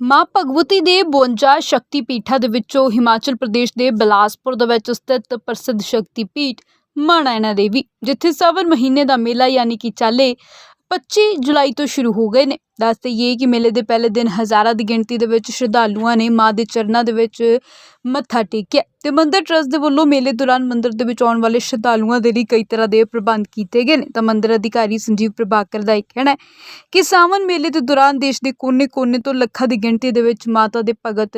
ਮਾਂ ਭਗਵਤੀ ਦੇ 52 ਸ਼ਕਤੀ ਪੀਠਾਂ ਦੇ ਵਿੱਚੋਂ ਹਿਮਾਚਲ ਪ੍ਰਦੇਸ਼ ਦੇ ਬਿਲਾਸਪੁਰ ਦੇ ਵਿੱਚ ਸਥਿਤ ਪ੍ਰਸਿੱਧ ਸ਼ਕਤੀ ਪੀਠ ਮਾਂ ਦੇਵੀ, ਜਿੱਥੇ ਸਵਨ ਮਹੀਨੇ ਦਾ ਮੇਲਾ ਯਾਨੀ ਕਿ ਚਾਲੇ 25 ਜੁਲਾਈ ਤੋਂ ਸ਼ੁਰੂ ਹੋ ਗਏ ਨੇ। ਦੱਸ ਦੇਈਏ ਕਿ ਮੇਲੇ ਦੇ ਪਹਿਲੇ ਦਿਨ ਹਜ਼ਾਰਾਂ ਦੀ ਗਿਣਤੀ ਦੇ ਵਿੱਚ ਸ਼ਰਧਾਲੂਆਂ ਨੇ ਮਾਂ ਦੇ ਚਰਨਾਂ ਦੇ ਵਿੱਚ ਮੱਥਾ ਟੇਕਿਆ। ਤੇ ਮੰਦਿਰ ਟਰਸਟ ਦੇ ਵੱਲੋਂ ਮੇਲੇ ਦੌਰਾਨ ਮੰਦਿਰ ਦੇ ਵਿੱਚ ਆਉਣ ਵਾਲੇ ਸ਼ਰਧਾਲੂਆਂ ਦੇ ਲਈ ਕਈ ਤਰ੍ਹਾਂ ਦੇ ਪ੍ਰਬੰਧ ਕੀਤੇ ਗਏ ਨੇ। ਤਾਂ ਮੰਦਿਰ ਅਧਿਕਾਰੀ ਸੰਜੀਵ ਪ੍ਰਭਾਕਰ ਦਾ ਇਹ ਕਹਿਣਾ ਹੈ ਕਿ ਸਾਵਨ ਮੇਲੇ ਦੇ ਦੌਰਾਨ ਦੇਸ਼ ਦੇ ਕੋਨੇ-ਕੋਨੇ ਤੋਂ ਲੱਖਾਂ ਦੀ ਗਿਣਤੀ ਦੇ ਵਿੱਚ ਮਾਤਾ ਦੇ ਭਗਤ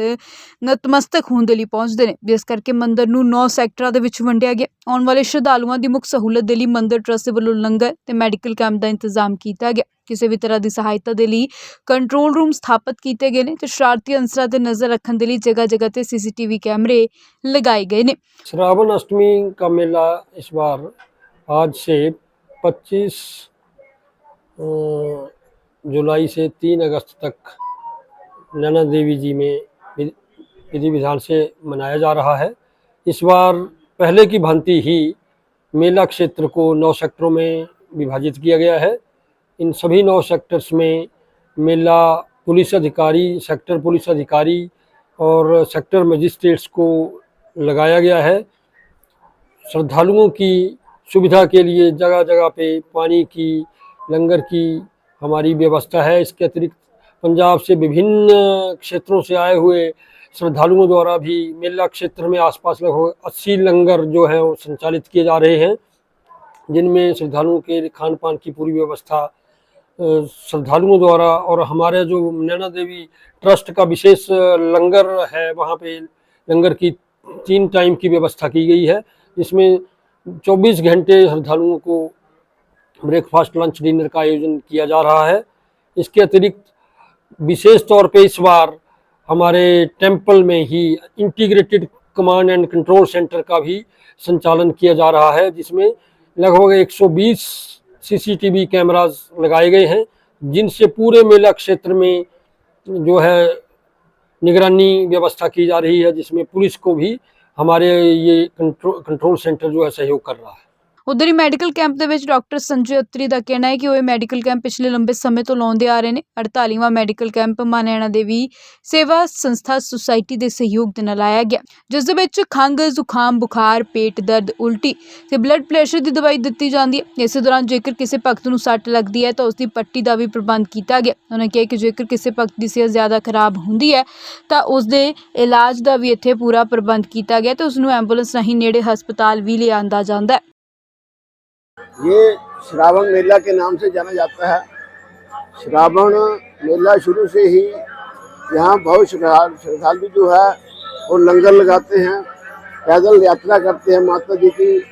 ਨਤਮਸਤਕ ਹੋਣ ਦੇ ਲਈ ਪਹੁੰਚਦੇ ਨੇ। ਜਿਸ ਕਰਕੇ ਮੰਦਿਰ ਨੂੰ 9 ਸੈਕਟਰਾਂ ਦੇ ਵਿੱਚ ਵੰਡਿਆ ਗਿਆ। ਆਉਣ ਵਾਲੇ ਸ਼ਰਧਾਲੂਆਂ ਦੀ ਮੁੱਖ ਸਹੂਲਤ ਦੇ ਲਈ ਮੰਦਿਰ ਟਰਸਟ ਦੇ ਵੱਲੋਂ ਲੰਗਰ ਤੇ ਮੈਡੀਕਲ ਕੈਂਪ ਦਾ ਇੰਤਜ਼ਾਮ ਕੀਤਾ ਗਿਆ। ਕਿਸੇ ਵੀ ਤਰ੍ਹਾਂ ਦੀ ਸਹਾਇਤਾ ਦੇ ਲਈ ਕੰਟਰੋਲ ਰੂਮ ਸਥਾਪਿਤ ਕੀਤੇ ਗਏ ਨੇ ਤੇ ਸ਼ਰਾਰਤੀ ਅੰਸਰਾਂ ਤੇ ਨਜ਼ਰ ਰੱਖਣ ਦੇ ਲਈ ਜਗ੍ਹਾ-ਜਗ੍ਹਾ ਤੇ ਸੀਸੀਟੀਵੀ ਕੈਮਰੇ लगाए गए ने। श्रावण अष्टमी का मेला इस बार आज से 25 जुलाई से 3 अगस्त तक नैना देवी जी में विधि विधान से मनाया जा रहा है। इस बार पहले की भांति ही मेला क्षेत्र को नौ सेक्टरों में विभाजित किया गया है। इन सभी नौ सेक्टर्स में मेला पुलिस अधिकारी, सेक्टर पुलिस अधिकारी और सेक्टर मजिस्ट्रेट्स को लगाया गया है। श्रद्धालुओं की सुविधा के लिए जगह जगह पे पानी की, लंगर की हमारी व्यवस्था है। इसके अतिरिक्त पंजाब से विभिन्न क्षेत्रों से आए हुए श्रद्धालुओं द्वारा भी मेला क्षेत्र में आसपास लगभग अस्सी लंगर जो है वो संचालित किए जा रहे हैं, जिनमें श्रद्धालुओं के खान पान की पूरी व्यवस्था श्रद्धालुओं द्वारा और हमारे जो नैना देवी ट्रस्ट का विशेष लंगर है, वहाँ पे लंगर की तीन टाइम की व्यवस्था की गई है। जिसमें 24 घंटे श्रद्धालुओं को ब्रेकफास्ट लंच डिनर का आयोजन किया जा रहा है। इसके अतिरिक्त विशेष तौर पे इस बार हमारे टेंपल में ही integrated command and control centre का भी संचालन किया जा रहा है, जिसमें लगभग 120 सीसीटीवी कैमरास लगाए गए हैं, जिनसे पूरे मेला क्षेत्र में जो है निगरानी व्यवस्था की जा रही है जिसमें पुलिस को भी हमारे ये कंट्रोल कंट्रोल सेंटर जो है सहयोग कर रहा है ਉਧਰ ਹੀ ਮੈਡੀਕਲ ਕੈਂਪ ਦੇ ਵਿੱਚ ਡਾਕਟਰ ਸੰਜੇ ਅਤਰੀ ਦਾ ਕਹਿਣਾ ਹੈ ਕਿ ਉਹ ਇਹ ਮੈਡੀਕਲ ਕੈਂਪ ਪਿਛਲੇ ਲੰਬੇ ਸਮੇਂ ਤੋਂ ਲਾਉਂਦੇ ਆ ਰਹੇ ਨੇ। 48ਵਾਂ ਮੈਡੀਕਲ ਕੈਂਪ ਮਾਂ ਨੈਣਾ ਦੇਵੀ ਸੇਵਾ ਸੰਸਥਾ ਸੁਸਾਇਟੀ ਦੇ ਸਹਿਯੋਗ ਦੇ ਨਾਲ ਲਾਇਆ ਗਿਆ, ਜਿਸ ਦੇ ਵਿੱਚ ਖੰਘ, ਜ਼ੁਕਾਮ, ਬੁਖਾਰ, ਪੇਟ ਦਰਦ ਉਲਟੀ ਤੇ ਬਲੱਡ ਪ੍ਰੈਸ਼ਰ ਦੀ ਦਵਾਈ ਦਿੱਤੀ ਜਾਂਦੀ ਹੈ। ਇਸੇ ਦੌਰਾਨ ਜੇਕਰ ਕਿਸੇ ਭਗਤ ਨੂੰ ਸੱਟ ਲੱਗਦੀ ਹੈ ਤਾਂ ਉਸ ਦੀ ਪੱਟੀ ਦਾ ਵੀ ਪ੍ਰਬੰਧ ਕੀਤਾ ਗਿਆ। ਉਹਨਾਂ ਕਿਹਾ ਕਿ ਜੇਕਰ ਕਿਸੇ ਭਗਤ ਦੀ ਸਿਹਤ ਜ਼ਿਆਦਾ ਖਰਾਬ ਹੁੰਦੀ ਹੈ ਤਾਂ ਉਸ ਦੇ ਇਲਾਜ ਦਾ ਵੀ ਇੱਥੇ ਪੂਰਾ ਪ੍ਰਬੰਧ ਕੀਤਾ ਗਿਆ ਤੇ ਉਸ ਨੂੰ ਐਂਬੂਲੈਂਸ ਰਾਹੀਂ ਨੇੜੇ ਹਸਪਤਾਲ ਵੀ ਲਿਆਂਦਾ ਜਾਂਦਾ ਹੈ। ये श्रावण मेला के नाम से जाना जाता है। श्रावण मेला शुरू से ही यहाँ बहुत श्रद्धा- श्रद्धालु जो है वो लंगर लगाते हैं, पैदल यात्रा करते हैं। माता जी की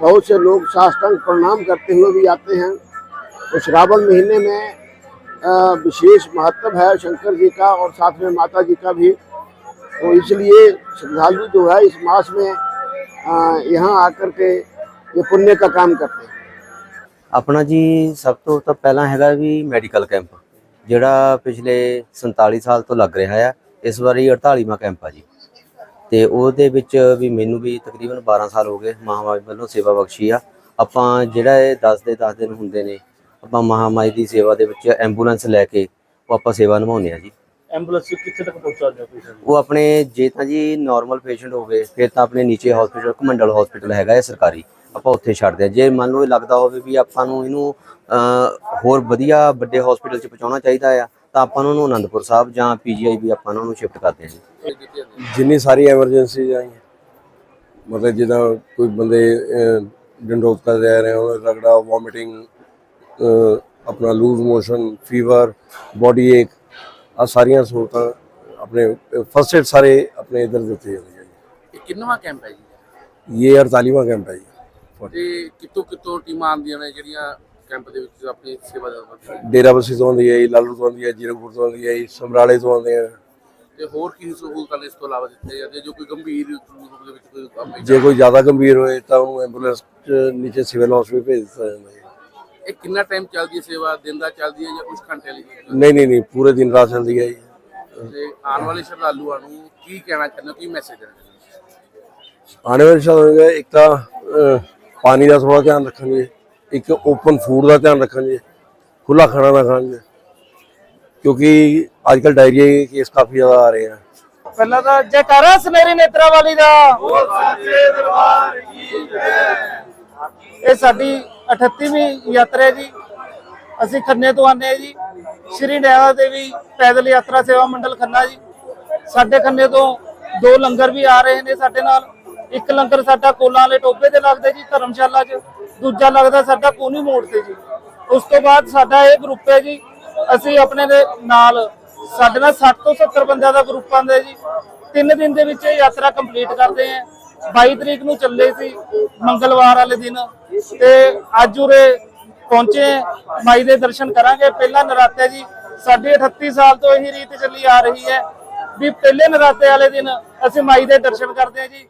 बहुत से लोग साष्टांग प्रणाम करते हुए भी आते हैं। तो श्रावण महीने में विशेष महत्व है शंकर जी का और साथ में माता जी का भी। तो इसलिए श्रद्धालु जो है इस मास में यहाँ आकर के ये पुण्य का काम करते हैं। ਆਪਣਾ ਜੀ ਸਭ ਤੋਂ ਤਾਂ ਪਹਿਲਾਂ ਹੈਗਾ ਵੀ ਮੈਡੀਕਲ ਕੈਂਪ ਜਿਹੜਾ ਪਿਛਲੇ 47 ਸਾਲ ਤੋਂ ਲੱਗ ਰਿਹਾ ਆ ਇਸ ਵਾਰੀ 48ਵਾਂ ਕੈਂਪ ਆ ਜੀ। ਤੇ ਉਹਦੇ ਵਿੱਚ ਵੀ ਮੈਨੂੰ ਵੀ ਤਕਰੀਬਨ 12 ਸਾਲ ਹੋ ਗਏ ਮਹਾਮਾਈ ਵੱਲੋਂ ਸੇਵਾ ਬਖਸ਼ੀ ਆ। ਆਪਾਂ ਜਿਹੜਾ ਇਹ 10 ਦੇ 10 ਦਿਨ ਹੁੰਦੇ ਨੇ ਆਪਾਂ ਮਹਾਮਾਈ ਦੀ ਸੇਵਾ ਦੇ ਵਿੱਚ ਐਂਬੂਲੈਂਸ ਲੈ ਕੇ ਉਹ ਆਪਾਂ ਸੇਵਾ ਨਿਭਾਉਂਦੇ ਆ ਜੀ। ਐਂਬੂਲੈਂਸ ਕਿੱਥੇ ਤੱਕ ਪਹੁੰਚਾਉਂਦੇ ਹੋ ਪੇਸ਼ੈਂਟ ਉਹ ਆਪਣੇ ਜੇ ਤਾਂ ਜੀ ਨਾਰਮਲ ਪੇਸ਼ੈਂਟ ਹੋਵੇ ਫਿਰ ਤਾਂ ਆਪਣੇ ਨੀਚੇ ਹਸਪੀਟਲ ਕਮੰਡਲ ਹਸਪੀਟਲ ਹੈਗਾ ਹੈ ਸਰਕਾਰੀ। ਆਪਾਂ ਉੱਥੇ ਛੱਡਦੇ ਆ ਜੇ ਮੰਨ ਲਓ ਇਹ ਲੱਗਦਾ ਹੋਵੇ ਵੀ ਆਪਾਂ ਨੂੰ ਇਹਨੂੰ ਹੋਰ ਵਧੀਆ ਵੱਡੇ ਹਸਪੀਟਲ 'ਚ ਪਹੁੰਚਾਉਣਾ ਚਾਹੀਦਾ ਆ ਤਾਂ ਆਪਾਂ ਨੂੰ ਉਹਨੂੰ ਆਨੰਦਪੁਰ ਸਾਹਿਬ ਜਾਂ ਪੀਜੀਆਈ ਵੀ ਆਪਾਂ ਉਹਨਾਂ ਨੂੰ ਸ਼ਿਫਟ ਕਰਦੇ ਹਾਂ ਜੀ ਜਿੰਨੀ ਸਾਰੀ ਐਮਰਜੈਂਸੀ ਆਈਆਂ ਮਤਲਬ ਜਿੱਦਾਂ ਕੋਈ ਬੰਦੇ ਡੰਡੋਕ ਕਰ ਜਾ ਰਹੇ ਹੋ ਰਗੜਾ ਵੋਮਿਟਿੰਗ ਆਪਣਾ ਲੂਜ਼ ਮੋਸ਼ਨ ਫੀਵਰ ਬੋਡੀ ਏਕ ਆ ਸਾਰੀਆਂ ਸਹੂਲਤਾਂ ਆਪਣੇ ਫਸਟ ਏਡ ਸਾਰੇ ਆਪਣੇ ਇਧਰ ਦਿੱਤੇ ਜਾਂਦੇ ਕਿੰਨਵਾਂ ਕੈਂਪ ਹੈ ਜੀ? ਜੀ ਇਹ 48ਵਾਂ ਕੈਂਪ ਹੈ ਜੀ। ਤੇ ਕਿੱਥੋਂ ਕਿੱਥੋਂ ਟੀਮਾਂ ਆਉਂਦੀਆਂ ਨੇ ਜਿਹੜੀਆਂ ਕੈਂਪ ਦੇ ਵਿੱਚ ਆਪਣੀ ਸੇਵਾ ਕਰਦੇ ਨੇ? ਡੇਰਾ ਬਸੀ ਤੋਂ ਆਉਂਦੀ ਹੈ ਜੀ ਲਾਲੂ ਤੋਂ ਆਉਂਦੀ ਹੈ ਜੀਰਕਪੁਰ ਤੋਂ ਆਉਂਦੀ ਹੈ ਜੀ ਸਮਰਾਲੇ ਤੋਂ ਆਉਂਦੇ ਆ। ਤੇ ਹੋਰ ਕੀ ਸਹੂਲਤਾਂ ਨੇ ਇਸ ਤੋਂ ਇਲਾਵਾ ਦਿੱਤੇ ਜਾਂਦੇ ਜੋ ਕੋਈ ਗੰਭੀਰ ਰੂਪ ਦੇ ਵਿੱਚ ਕੋਈ ਕੰਮ ਜੇ ਕੋਈ ਜ਼ਿਆਦਾ ਗੰਭੀਰ ਹੋਏ ਤਾਂ ਉਹਨੂੰ ਐਂਬੂਲੈਂਸ ਨੀਚੇ ਸਿਵਲ ਹਸਪੀਟਲ ਭੇਜ ਦਿੱਤਾ ਜਾਂਦਾ ਹੈ ਇਹ ਕਿੰਨਾ ਟਾਈਮ ਚੱਲਦੀ ਹੈ ਸੇਵਾ? ਦਿਨ ਦਾ ਚੱਲਦੀ ਹੈ ਜਾਂ ਕੁਝ ਘੰਟੇ ਲਈ ਨਹੀਂ ਨਹੀਂ ਨਹੀਂ ਪੂਰੇ ਦਿਨ ਰਾਤ ਚੱਲਦੀ ਹੈ ਜੀ। ਤੇ ਆਉਣ ਵਾਲੇ ਸ਼ਰਧਾਲੂਆਂ ਨੂੰ ਕੀ ਕਹਿਣਾ ਚਾਹੁੰਦੇ ਹੋ? ਕੀ ਮੈਸੇਜ ਦੇਣਾ ਆਉਣੇ ਵਾਲੇ ਵਿੱਚ ਇੱਕ ਤਾਂ ਪਾਣੀ ਦਾ ਥੋੜਾ ਧਿਆਨ ਰੱਖਣਗੇ ਇੱਕ ਓਪਨ ਫੂਡ ਦਾ ਧਿਆਨ ਰੱਖਣਗੇ ਖੁੱਲਾ ਖਾਣਾ ਨਾ ਖਾਣਗੇ ਕਿਉਂਕਿ ਅੱਜ ਕੱਲ ਡਾਇਰੀਆ ਦੇ ਕੇਸ ਕਾਫੀ ਜ਼ਿਆਦਾ ਆ ਰਹੇ ਆ। ਪਹਿਲਾਂ ਤਾਂ ਜੈਕਾਰਾ ਸਨੇਰੀ ਨੇਤਰਾ ਵਾਲੀ ਦਾ। ਇਹ ਸਾਡੀ 38ਵੀਂ ਯਾਤਰਾ ਜੀ। ਅਸੀਂ ਖੰਨੇ ਤੋਂ ਆਨੇ ਜੀ। ਸ਼੍ਰੀ ਨੈਣਾ ਦੇਵੀ ਪੈਦਲ ਯਾਤਰਾ ਸੇਵਾ ਮੰਡਲ ਖੰਨਾ ਜੀ। ਸਾਡੇ ਖੰਨੇ ਤੋਂ ਦੋ ਲੰਗਰ ਵੀ ਆ ਰਹੇ ਨੇ ਸਾਡੇ ਨਾਲ। ਇੱਕ ਲੰਗਰ ਸਾਡਾ ਕੋਲਾਂ ਵਾਲੇ ਟੋਬੇ ਤੇ ਲੱਗਦਾ ਜੀ, ਧਰਮਸ਼ਾਲਾ 'ਚ। ਦੂਜਾ ਲੱਗਦਾ ਸਾਡਾ ਕੋਨੀ ਮੋੜ ਤੇ ਜੀ। ਉਸ ਤੋਂ ਬਾਅਦ ਸਾਡਾ ਇਹ ਗਰੁੱਪ ਹੈ ਜੀ, ਅਸੀਂ ਆਪਣੇ ਦੇ ਨਾਲ, ਸਾਡੇ ਨਾਲ 60 ਤੋਂ 70 ਬੰਦਿਆਂ ਦਾ ਗਰੁੱਪ ਆਂਦਾ ਜੀ। ਤਿੰਨ ਦਿਨ ਦੇ ਵਿੱਚ ਇਹ ਯਾਤਰਾ ਕੰਪਲੀਟ ਕਰਦੇ ਆਂ 22 ਤਰੀਕ ਨੂੰ ਚੱਲੇ ਸੀ, ਮੰਗਲਵਾਰ ਵਾਲੇ ਦਿਨ। ਤੇ ਅੱਜ ਉਰੇ ਪਹੁੰਚੇ ਮਾਈ ਦੇ ਦਰਸ਼ਨ ਕਰਾਂਗੇ। ਪਹਿਲਾ ਨਰਾਤਾ ਜੀ, ਸਾਡੇ 38 ਸਾਲ ਤੋਂ ਇਹੀ ਰੀਤ ਚੱਲੀ ਆ ਰਹੀ ਹੈ। ਵੀ ਪਹਿਲੇ ਨਰਾਤੇ ਵਾਲੇ ਦਿਨ ਅਸੀਂ ਮਾਈ ਦੇ ਦਰਸ਼ਨ ਕਰਦੇ ਹਾਂ ਜੀ।